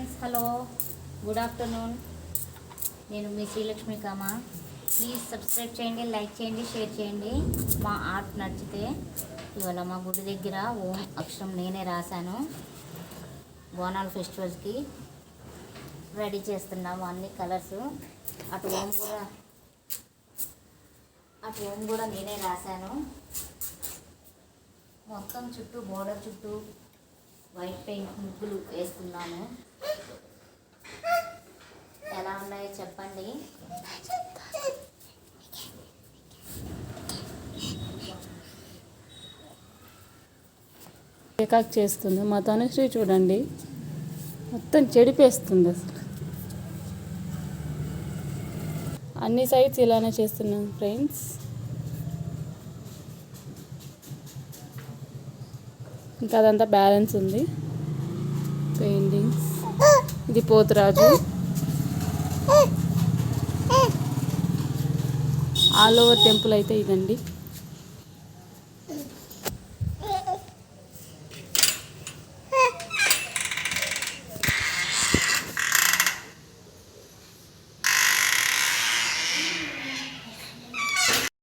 Friends hello. Good afternoon నేను మీ శ్రీలక్ష్మి కామ. ప్లీజ్ సబ్స్క్రైబ్ చేయండి లైక్ చేయండి షేర్ చేయండి. మా ఆర్ట్ నచ్చితే ఇవాళ మా గుడి దగ్గర ఓం అక్షరం నేనే రాశాను. బోనాల ఫెస్టివల్స్కి రెడీ చేస్తున్నాము అన్ని కలర్స్ అటు ఓం కూడా అటు ఓం కూడా నేనే రాశాను. మొత్తం చుట్టూ బోర్డర్ చుట్టూ వైట్ పెయింట్ ముగ్గులు వేస్తున్నాను. ఏకాక్ చేస్తుంది. మా తనుశ్రీ చూడండి. మొత్తం చెడిపేస్తుంది అసలు. అన్ని సైడ్స్ ఇలానే చేస్తున్నాం ఫ్రెండ్స్ ఇంకా అదంతా బ్యాలెన్స్ ఉంది. పెయింటింగ్స్ ఇది పోతురాజు. ఆల్ ఓవర్ టెంపుల్ అయితే ఇదండి.